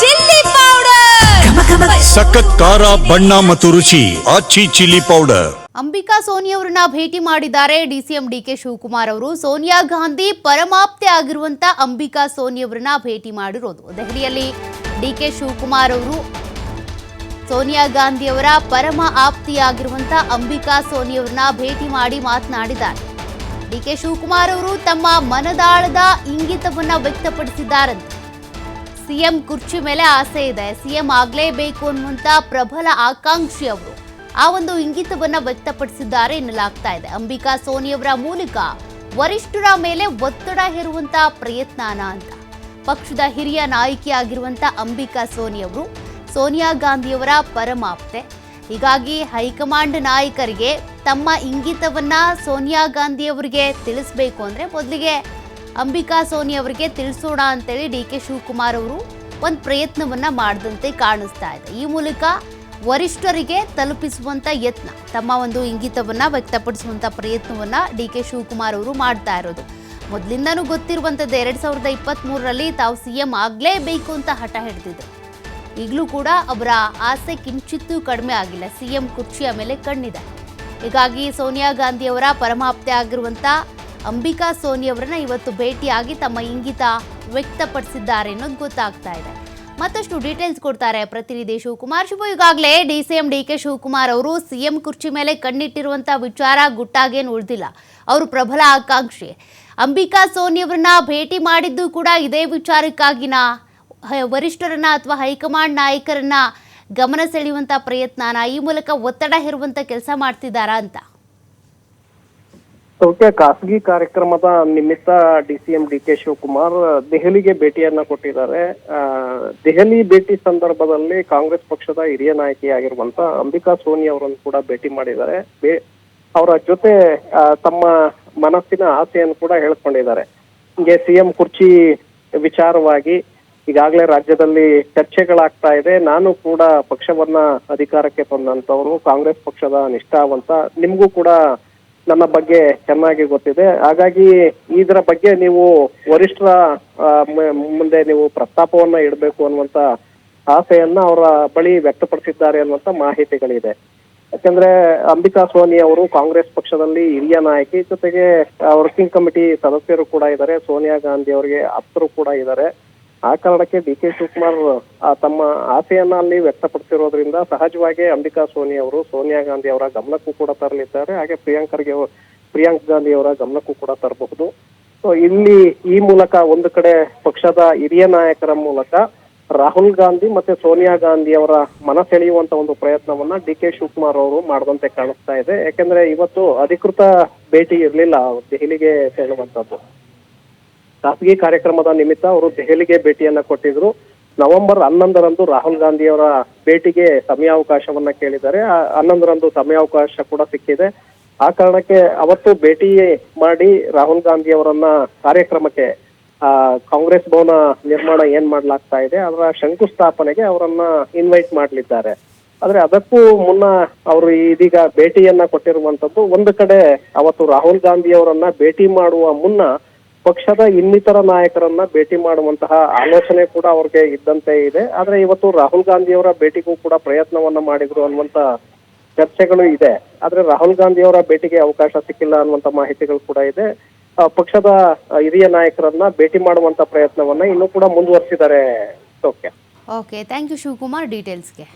Chilli powder. ಸಖತ್ ಖಾರ ಬಣ್ಣ ಮತ್ತು ರುಚಿ. Aachi chilli powder. Ambika Soni ಅವರನ್ನ ಭೇಟಿ ಮಾಡಿದ್ದಾರೆ ಡಿಸಿಎಂ ಡಿಕೆ ಶಿವಕುಮಾರ್ ಅವರು. ಸೋನಿಯಾ ಗಾಂಧಿ ಪರಮಾಪ್ತೆ ಆಗಿರುವಂತ ಅಂಬಿಕಾ ಸೋನಿ ಅವರನ್ನ ಭೇಟಿ ಮಾಡಿರೋದು. ದೆಹಲಿಯಲ್ಲಿ ಡಿಕೆ ಶಿವಕುಮಾರ್ ಅವರು ಸೋನಿಯಾ ಗಾಂಧಿ ಅವರ ಪರಮ ಆಪ್ತಿಯಾಗಿರುವಂತ ಅಂಬಿಕಾ ಸೋನಿಯವರನ್ನ ಭೇಟಿ ಮಾಡಿ ಮಾತನಾಡಿದ್ದಾರೆ. ಡಿಕೆ ಶಿವಕುಮಾರ್ ಅವರು ತಮ್ಮ ಮನದಾಳದ ಇಂಗಿತವನ್ನ ವ್ಯಕ್ತಪಡಿಸಿದ್ದಾರಂತೆ. ಸಿಎಂ ಕುರ್ಚಿ ಮೇಲೆ ಆಸೆ ಇದೆ. ಸಿಎಂ ಆಗಲೇಬೇಕು ಅನ್ನುವಂತ ಪ್ರಬಲ ಆಕಾಂಕ್ಷಿ ಅವರು. ಆ ಒಂದು ಇಂಗಿತವನ್ನ ವ್ಯಕ್ತಪಡಿಸಿದ್ದಾರೆ ಎನ್ನಲಾಗ್ತಾ ಇದೆ. ಅಂಬಿಕಾ ಸೋನಿಯವರ ಮೂಲಕ ವರಿಷ್ಠರ ಮೇಲೆ ಒತ್ತಡ ಹೇರುವಂತ ಪ್ರಯತ್ನನ ಅಂತ. ಪಕ್ಷದ ಹಿರಿಯ ನಾಯಕಿಯಾಗಿರುವಂತ ಅಂಬಿಕಾ ಸೋನಿ ಅವರು, ಸೋನಿಯಾ ಗಾಂಧಿಯವರ ಪರಮಾಪ್ತೆ. ಹೀಗಾಗಿ ಹೈಕಮಾಂಡ್ ನಾಯಕರಿಗೆ ತಮ್ಮ ಇಂಗಿತವನ್ನ ಸೋನಿಯಾ ಗಾಂಧಿಯವರಿಗೆ ತಿಳಿಸಬೇಕು ತಿಳಿಸ್ಬೇಕು ಅಂದ್ರೆ ಮೊದಲಿಗೆ ಅಂಬಿಕಾ ಸೋನಿ ಅವರಿಗೆ ತಿಳಿಸೋಣ ಅಂತೇಳಿ ಡಿ ಕೆ ಶಿವಕುಮಾರ್ ಅವರು ಒಂದು ಪ್ರಯತ್ನವನ್ನ ಮಾಡಿದಂತೆ ಕಾಣಿಸ್ತಾ ಇದೆ. ಈ ಮೂಲಕ ವರಿಷ್ಠರಿಗೆ ತಲುಪಿಸುವಂತ ಯತ್ನ, ತಮ್ಮ ಒಂದು ಇಂಗಿತವನ್ನ ವ್ಯಕ್ತಪಡಿಸುವಂತ ಪ್ರಯತ್ನವನ್ನ ಡಿ ಕೆ ಶಿವಕುಮಾರ್ ಅವರು ಮಾಡ್ತಾ ಇರೋದು. ಮೊದಲಿಂದನೂ ಗೊತ್ತಿರುವಂಥದ್ದು ಎರಡು ಸಾವಿರದ ಇಪ್ಪತ್ತ್ ಮೂರರಲ್ಲಿ ತಾವು ಸಿ ಎಂ ಆಗಲೇಬೇಕು ಅಂತ ಹಠ ಹಿಡಿದಿದ್ರು. ಈಗಲೂ ಕೂಡ ಅವರ ಆಸೆ ಕಿಂಚಿತ್ತೂ ಕಡಿಮೆ ಆಗಿಲ್ಲ. ಸಿ ಎಂ ಕುರ್ಚಿಯ ಮೇಲೆ ಕಣ್ಣಿದೆ. ಹೀಗಾಗಿ ಸೋನಿಯಾ ಗಾಂಧಿ ಅವರ ಪರಮಾಪ್ತೆ ಆಗಿರುವಂತ ಅಂಬಿಕಾ ಸೋನಿ ಅವರನ್ನ ಇವತ್ತು ಭೇಟಿಯಾಗಿ ತಮ್ಮ ಇಂಗಿತ ವ್ಯಕ್ತಪಡಿಸಿದ್ದಾರೆ ಅನ್ನೋದು ಗೊತ್ತಾಗ್ತಾ ಇದೆ. ಮತ್ತಷ್ಟು ಡೀಟೇಲ್ಸ್ ಕೊಡ್ತಾರೆ ಪ್ರತಿನಿಧಿ ಶಿವಕುಮಾರ್. ಶುಭ ಈಗಾಗಲೇ D C M D K Shivakumar ಅವರು ಸಿಎಂ ಕುರ್ಚಿ ಮೇಲೆ ಕಣ್ಣಿಟ್ಟಿರುವಂಥ ವಿಚಾರ ಗುಟ್ಟಾಗೇನು ಉಳಿದಿಲ್ಲ. ಅವರು ಪ್ರಬಲ ಆಕಾಂಕ್ಷಿ. ಅಂಬಿಕಾ ಸೋನಿ ಅವರನ್ನ ಭೇಟಿ ಮಾಡಿದ್ದು ಕೂಡ ಇದೇ ವಿಚಾರಕ್ಕಾಗಿನ ವರಿಷ್ಠರನ್ನ ಅಥವಾ ಹೈಕಮಾಂಡ್ ನಾಯಕರನ್ನ ಗಮನ ಸೆಳೆಯುವಂಥ ಪ್ರಯತ್ನನ ಈ ಮೂಲಕ ಒತ್ತಡ ಹೇರುವಂತ ಕೆಲಸ ಮಾಡ್ತಿದ್ದಾರಾ ಅಂತ. ಸೌಖ್ಯ ಖಾಸಗಿ ಕಾರ್ಯಕ್ರಮದ ನಿಮಿತ್ತ ಡಿಸಿಎಂ ಡಿ ಕೆ ಶಿವಕುಮಾರ್ ದೆಹಲಿಗೆ ಭೇಟಿಯನ್ನ ಕೊಟ್ಟಿದ್ದಾರೆ. ದೆಹಲಿ ಭೇಟಿ ಸಂದರ್ಭದಲ್ಲಿ ಕಾಂಗ್ರೆಸ್ ಪಕ್ಷದ ಹಿರಿಯ ನಾಯಕಿಯಾಗಿರುವಂತ ಅಂಬಿಕಾ ಸೋನಿ ಅವರನ್ನು ಕೂಡ ಭೇಟಿ ಮಾಡಿದ್ದಾರೆ. ಅವರ ಜೊತೆ ತಮ್ಮ ಮನಸ್ಸಿನ ಆಸೆಯನ್ನು ಕೂಡ ಹೇಳ್ಕೊಂಡಿದ್ದಾರೆ. ಹಿಂಗೆ ಸಿಎಂ ಕುರ್ಚಿ ವಿಚಾರವಾಗಿ ಈಗಾಗಲೇ ರಾಜ್ಯದಲ್ಲಿ ಚರ್ಚೆಗಳಾಗ್ತಾ ಇದೆ. ನಾನು ಕೂಡ ಪಕ್ಷವನ್ನ ಅಧಿಕಾರಕ್ಕೆ ತಂದಂತವರು ಕಾಂಗ್ರೆಸ್ ಪಕ್ಷದ ನಿಷ್ಠಾವಂತ, ನಿಮ್ಗೂ ಕೂಡ ನನ್ನ ಬಗ್ಗೆ ಚೆನ್ನಾಗಿ ಗೊತ್ತಿದೆ. ಹಾಗಾಗಿ ಇದರ ಬಗ್ಗೆ ನೀವು ವರಿಷ್ಠರ ಮುಂದೆ ನೀವು ಪ್ರಸ್ತಾಪವನ್ನ ಇಡಬೇಕು ಅನ್ನುವಂತ ಆಸೆಯನ್ನ ಅವರ ಬಳಿ ವ್ಯಕ್ತಪಡಿಸಿದ್ದಾರೆ ಅನ್ನುವಂತ ಮಾಹಿತಿಗಳಿದೆ. ಯಾಕಂದ್ರೆ ಅಂಬಿಕಾ ಸೋನಿ ಅವರು ಕಾಂಗ್ರೆಸ್ ಪಕ್ಷದಲ್ಲಿ ಹಿರಿಯ ನಾಯಕಿ, ಜೊತೆಗೆ ವರ್ಕಿಂಗ್ ಕಮಿಟಿ ಸದಸ್ಯರು ಕೂಡ ಇದ್ದಾರೆ. ಸೋನಿಯಾ ಗಾಂಧಿ ಅವರಿಗೆ ಆಪ್ತರು ಕೂಡ ಇದ್ದಾರೆ. ಆ ಕಾರಣಕ್ಕೆ ಡಿ ಕೆ ಶಿವಕುಮಾರ್ ತಮ್ಮ ಆಸೆಯನ್ನ ಅಲ್ಲಿ ವ್ಯಕ್ತಪಡಿಸಿರೋದ್ರಿಂದ ಸಹಜವಾಗಿ ಅಂಬಿಕಾ ಸೋನಿ ಅವರು, ಸೋನಿಯಾ ಗಾಂಧಿ ಅವರ ಗಮನಕ್ಕೂ ಕೂಡ ತರಲಿದ್ದಾರೆ. ಹಾಗೆ ಪ್ರಿಯಾಂಕರ್ಗೆ ಪ್ರಿಯಾಂಕ್ ಗಾಂಧಿ ಅವರ ಗಮನಕ್ಕೂ ಕೂಡ ತರಬಹುದು. ಸೊ ಇಲ್ಲಿ ಈ ಮೂಲಕ ಒಂದು ಕಡೆ ಪಕ್ಷದ ಹಿರಿಯ ನಾಯಕರ ಮೂಲಕ ರಾಹುಲ್ ಗಾಂಧಿ ಮತ್ತೆ ಸೋನಿಯಾ ಗಾಂಧಿ ಅವರ ಮನ ಸೆಳೆಯುವಂತ ಒಂದು ಪ್ರಯತ್ನವನ್ನ ಡಿ ಕೆ ಶಿವಕುಮಾರ್ ಅವರು ಮಾಡದಂತೆ ಕಾಣಿಸ್ತಾ ಇದೆ. ಯಾಕಂದ್ರೆ ಇವತ್ತು ಅಧಿಕೃತ ಭೇಟಿ ಇರಲಿಲ್ಲ ದೆಹಲಿಗೆ ತೆರಳುವಂತದ್ದು ಖಾಸಗಿ ಕಾರ್ಯಕ್ರಮದ ನಿಮಿತ್ತ ಅವರು ದೆಹಲಿಗೆ ಭೇಟಿಯನ್ನ ಕೊಟ್ಟಿದ್ರು. ನವೆಂಬರ್ ಹನ್ನೊಂದರಂದು ರಾಹುಲ್ ಗಾಂಧಿ ಅವರ ಭೇಟಿಗೆ ಸಮಯಾವಕಾಶವನ್ನ ಕೇಳಿದ್ದಾರೆ. ಹನ್ನೊಂದರಂದು ಸಮಯಾವಕಾಶ ಕೂಡ ಸಿಕ್ಕಿದೆ. ಆ ಕಾರಣಕ್ಕೆ ಅವತ್ತು ಭೇಟಿ ಮಾಡಿ ರಾಹುಲ್ ಗಾಂಧಿ ಅವರನ್ನ ಕಾರ್ಯಕ್ರಮಕ್ಕೆ, ಆ, ಕಾಂಗ್ರೆಸ್ ಭವನ ನಿರ್ಮಾಣ ಏನ್ ಮಾಡ್ಲಾಗ್ತಾ ಇದೆ, ಅದರ ಶಂಕುಸ್ಥಾಪನೆಗೆ ಅವರನ್ನ ಇನ್ವೈಟ್ ಮಾಡ್ಲಿದ್ದಾರೆ. ಆದ್ರೆ ಅದಕ್ಕೂ ಮುನ್ನ ಅವರು ಇದೀಗ ಭೇಟಿಯನ್ನ ಕೊಟ್ಟಿರುವಂತದ್ದು ಒಂದು ಕಡೆ ಅವತ್ತು ರಾಹುಲ್ ಗಾಂಧಿ ಅವರನ್ನ ಭೇಟಿ ಮಾಡುವ ಮುನ್ನ ಪಕ್ಷದ ಇನ್ನಿತರ ನಾಯಕರನ್ನ ಭೇಟಿ ಮಾಡುವಂತಹ ಆಲೋಚನೆ ಕೂಡ ಅವ್ರಿಗೆ ಇದ್ದಂತೆ ಇದೆ. ಆದ್ರೆ ಇವತ್ತು ರಾಹುಲ್ ಗಾಂಧಿಯವರ ಭೇಟಿಗೂ ಕೂಡ ಪ್ರಯತ್ನವನ್ನ ಮಾಡಿದ್ರು ಅನ್ನುವಂತ ಚರ್ಚೆಗಳು ಇದೆ. ಆದ್ರೆ ರಾಹುಲ್ ಗಾಂಧಿಯವರ ಭೇಟಿಗೆ ಅವಕಾಶ ಸಿಕ್ಕಿಲ್ಲ ಅನ್ನುವಂತ ಮಾಹಿತಿಗಳು ಕೂಡ ಇದೆ. ಪಕ್ಷದ ಹಿರಿಯ ನಾಯಕರನ್ನ ಭೇಟಿ ಮಾಡುವಂತ ಪ್ರಯತ್ನವನ್ನ ಇನ್ನೂ ಕೂಡ ಮುಂದುವರಿಸಿದ್ದಾರೆ ಓಕೆ ಥ್ಯಾಂಕ್ ಯು ಶಿವಕುಮಾರ್. ಡೀಟೇಲ್ಸ್ಗೆ